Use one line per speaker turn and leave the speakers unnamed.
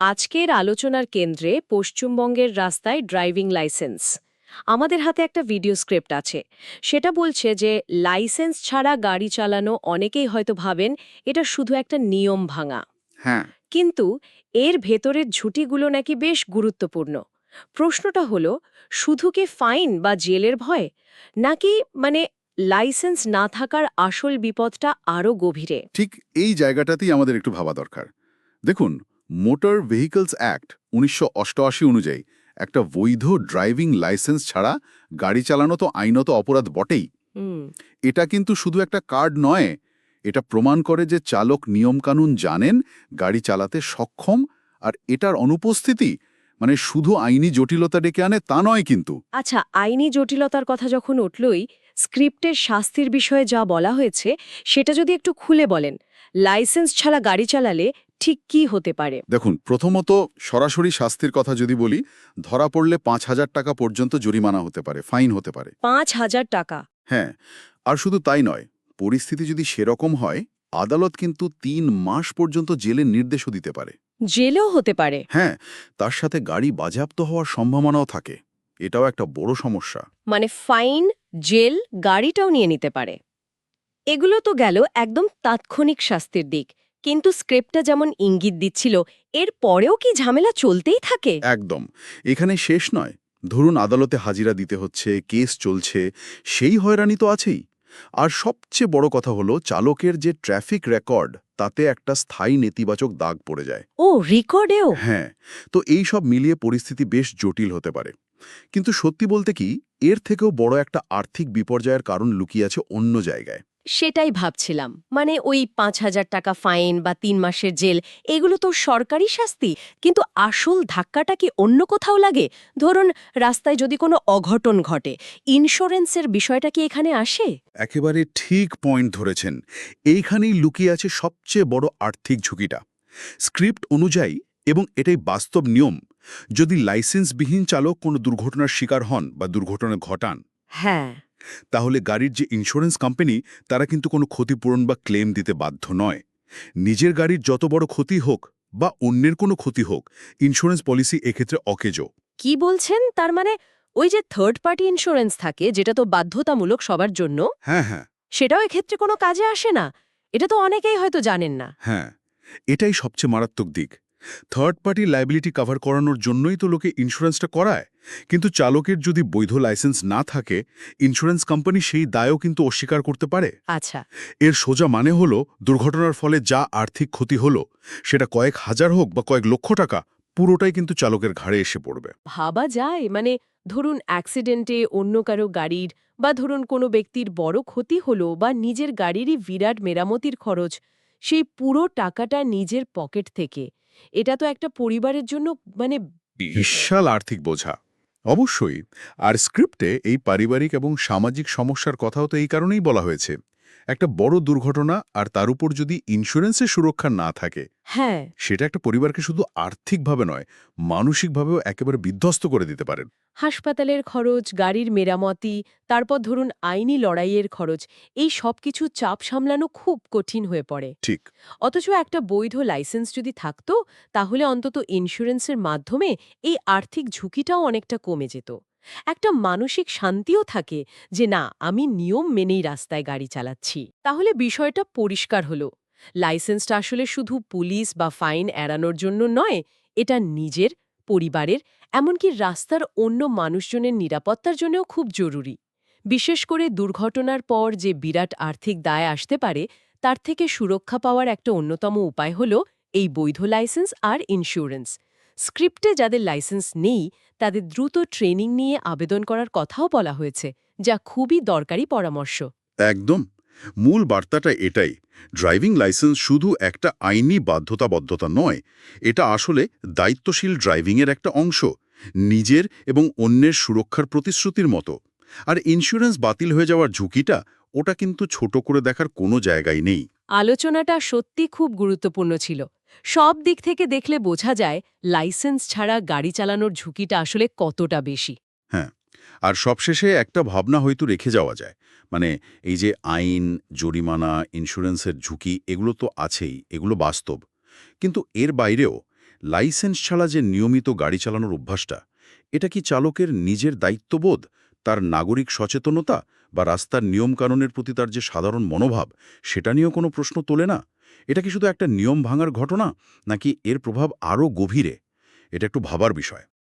আজকের আলোচনার কেন্দ্রে পশ্চিমবঙ্গের রাস্তায় ড্রাইভিং লাইসেন্স। আমাদের হাতে একটা ভিডিও স্ক্রিপ্ট আছে। সেটা বলছে যে লাইসেন্স ছাড়া গাড়ি চালানো অনেকেই হয়তো ভাবেন এটা শুধু একটা নিয়ম ভাঙা।
হ্যাঁ।
কিন্তু এর ভেতরের ঝুঁটিগুলো নাকি বেশ গুরুত্বপূর্ণ। প্রশ্নটা হলো শুধু কি ফাইন বা জেলের ভয়? নাকি মানে লাইসেন্স না থাকার আসল বিপদটা আরও গভীরে?
ঠিক এই জায়গাটাতেই আমাদের একটু ভাবা দরকার। দেখুন মোটর ভেহিকলস অ্যাক্ট উনিশশো অষ্টআশি অনুযায়ী একটা বৈধ ড্রাইভিং লাইসেন্স ছাড়া গাড়ি চালানো তো আইনত অপরাধ বটেই। এটা কিন্তু শুধু একটা কার্ড নয় এটা প্রমাণ করে যে চালক নিয়মকানুন জানেন গাড়ি চালাতে সক্ষম আর এটার অনুপস্থিতি মানে শুধু আইনি জটিলতা ডেকে আনে তা নয় কিন্তু।
আচ্ছা আইনি জটিলতার কথা যখন উঠলই স্ক্রিপ্টের শাস্তির বিষয়ে যা বলা হয়েছে সেটা যদি একটু খুলে বলেন লাইসেন্স ছাড়া গাড়ি চালালে ঠিক কি হতে পারে?
দেখুন প্রথমত সরাসরি শাস্তির কথা যদি বলি ধরা পড়লে পাঁচ হাজার টাকা পর্যন্ত জরিমানা হতে পারে ফাইন হতে পারে।
পাঁচ হাজার টাকা?
হ্যাঁ আর শুধু তাই নয় পরিস্থিতি যদি সেরকম হয় আদালত কিন্তু তিন মাস পর্যন্ত জেলের নির্দেশও দিতে পারে।
জেলেও হতে পারে?
হ্যাঁ তার সাথে গাড়ি বাজেয়াপ্ত হওয়ার সম্ভাবনাও থাকে। এটাও একটা বড় সমস্যা।
মানে ফাইন জেল গাড়িটাও নিয়ে নিতে পারে। এগুলো তো গেল একদম তাৎক্ষণিক শাস্তির দিক। কিন্তু স্ক্রিপ্টটা যেমন ইঙ্গিত দিচ্ছিল এর পরেও কি ঝামেলা চলতেই থাকে?
একদম। এখানে শেষ নয়। ধরুন আদালতে হাজিরা দিতে হচ্ছে কেস চলছে সেই হয়রানি তো আছেই। আর সবচেয়ে বড় কথা হলো চালকের যে ট্রাফিক রেকর্ড তাতে একটা স্থায়ী নেতিবাচক দাগ পড়ে যায়।
ও রেকর্ডেও?
হ্যাঁ। তো এই সব মিলিয়ে পরিস্থিতি বেশ জটিল হতে পারে। কিন্তু সত্যি বলতে কি এর থেকেও বড় একটা আর্থিক বিপর্যয়ের কারণ লুকিয়ে আছে অন্য জায়গায়।
সেটাই ভাবছিলাম। মানে ওই পাঁচ হাজার টাকা ফাইন বা তিন মাসের জেল এগুলো তো সরকারি শাস্তি। কিন্তু আসল ধাক্কাটা কি অন্য কোথাও লাগে? ধরুন রাস্তায় যদি কোনো অঘটন ঘটে ইন্স্যুরেন্সের বিষয়টা কি এখানে আসে?
একেবারে ঠিক পয়েন্ট ধরেছেন। এইখানেই লুকিয়ে আছে সবচেয়ে বড় আর্থিক ঝুঁকিটা। স্ক্রিপ্ট অনুযায়ী এবং এটাই বাস্তব নিয়ম যদি লাইসেন্সবিহীন চালক কোনো দুর্ঘটনার শিকার হন বা দুর্ঘটনা ঘটান।
হ্যাঁ।
তাহলে গাড়ির যে ইন্স্যুরেন্স কোম্পানি তারা কিন্তু কোনো ক্ষতিপূরণ বা ক্লেম দিতে বাধ্য নয়। নিজের গাড়ির যত বড় ক্ষতি হোক বা অন্যের কোনো ক্ষতি হোক ইন্স্যুরেন্স পলিসি এক্ষেত্রে অকেজো।
কি বলছেন? তার মানে ওই যে থার্ড পার্টি ইন্স্যুরেন্স থাকে যেটা তো বাধ্যতামূলক সবার জন্য
হ্যাঁ হ্যাঁ।
সেটাও এক্ষেত্রে কোনো কাজে আসে না। এটা তো অনেকেই হয়তো জানেন না।
হ্যাঁ এটাই সবচেয়ে মারাত্মক দিক। থার্ড পার্টি লাইবিলিটি কভার করানোর জন্যই তো লোকে ইন্স্যুরেন্সটা করায়। কিন্তু চালকের যদি বৈধ লাইসেন্স না থাকে ইন্স্যুরেন্স কোম্পানি সেই দায়ও কিন্তু অস্বীকার করতে পারে।
আচ্ছা।
এর সোজা মানে হলো দুর্ঘটনার ফলে যা আর্থিক ক্ষতি হলো সেটা কয়েক হাজার হোক বা কয়েক লক্ষ টাকা পুরোটাই কিন্তু চালকের ঘাড়ে এসে পড়বে।
ভাবা যায়? মানে ধরুন অ্যাক্সিডেন্টে অন্য কারও গাড়ির বা ধরুন কোনো ব্যক্তির বড় ক্ষতি হলো বা নিজের গাড়িরই বিরাট মেরামতির খরচ সেই পুরো টাকাটা নিজের পকেট থেকে। এটা তো একটা পরিবারের জন্য মানে
বিশাল আর্থিক বোঝা। অবশ্যই, আর স্ক্রিপ্টে এই পারিবারিক এবং সামাজিক সমস্যার কথাও তো এই কারণেই বলা হয়েছে। একটা বড় দুর্ঘটনা আর তার উপর যদি ইন্স্যুরেন্সের সুরক্ষা না থাকে
হ্যাঁ।
সেটা একটা পরিবারকে শুধু আর্থিকভাবে নয় মানসিকভাবেও একেবারে বিধ্বস্ত করে দিতে পারেন।
হাসপাতালের খরচ গাড়ির মেরামতি তারপর ধরুন আইনি লড়াইয়ের খরচ এই সব কিছু চাপ সামলানো খুব কঠিন হয়ে পড়ে।
ঠিক।
অথচ একটা বৈধ লাইসেন্স যদি থাকতো তাহলে অন্তত ইন্স্যুরেন্সের মাধ্যমে এই আর্থিক ঝুঁকিটাও অনেকটা কমে যেত। একটা মানসিক শান্তিও থাকে যে, না, আমি নিয়ম মেনেই রাস্তায় গাড়ি চালাচ্ছি। তাহলে বিষয়টা পরিষ্কার হলো। লাইসেন্সটা আসলে শুধু পুলিশ বা ফাইন এড়ানোর জন্য নয়, এটা নিজের, পরিবারের, এমনকি রাস্তার অন্য মানুষজনের নিরাপত্তার জন্যও খুব জরুরি। বিশেষ করে দুর্ঘটনার পর যে বিরাট আর্থিক দায় আসতে পারে, তার থেকে সুরক্ষা পাওয়ার একটা অন্যতম উপায় হল এই বৈধ লাইসেন্স আর ইন্স্যুরেন্স। স্ক্রিপ্টে যাদের লাইসেন্স নেই তাদের দ্রুত ট্রেনিং নিয়ে আবেদন করার কথাও বলা হয়েছে যা খুবই দরকারি পরামর্শ।
একদম। মূল বার্তাটা এটাই ড্রাইভিং লাইসেন্স শুধু একটা আইনি বাধ্যতাবদ্ধতা নয় এটা আসলে দায়িত্বশীল ড্রাইভিংয়ের একটা অংশ নিজের এবং অন্যের সুরক্ষার প্রতিশ্রুতির মতো। আর ইন্স্যুরেন্স বাতিল হয়ে যাওয়ার ঝুঁকিটা ওটা কিন্তু ছোট করে দেখার কোনো জায়গায় নেই।
আলোচনাটা সত্যি খুব গুরুত্বপূর্ণ ছিল। সব দিক থেকে দেখলে বোঝা যায়, লাইসেন্স ছাড়া গাড়ি চালানোর ঝুঁকিটা আসলে কতটা বেশি।
হ্যাঁ আর সবশেষে একটা ভাবনা হয়তো রেখে যাওয়া যায়। মানে এই যে আইন, জরিমানা, ইন্স্যুরেন্সের ঝুঁকি, এগুলো তো আছেই, এগুলো বাস্তব। কিন্তু এর বাইরেও, লাইসেন্স ছাড়া যে নিয়মিত গাড়ি চালানোর অভ্যাসটা, এটা কি চালকের নিজের দায়িত্ববোধ, তার নাগরিক সচেতনতা বা রাস্তার নিয়মকানুনের প্রতি তার যে সাধারণ মনোভাব, সেটা নিয়েও কোনো প্রশ্ন তোলে না? এটা কি শুধু একটা নিয়ম ভাঙার ঘটনা, নাকি এর প্রভাব আরও গভীরে? এটা একটু ভাবার বিষয়।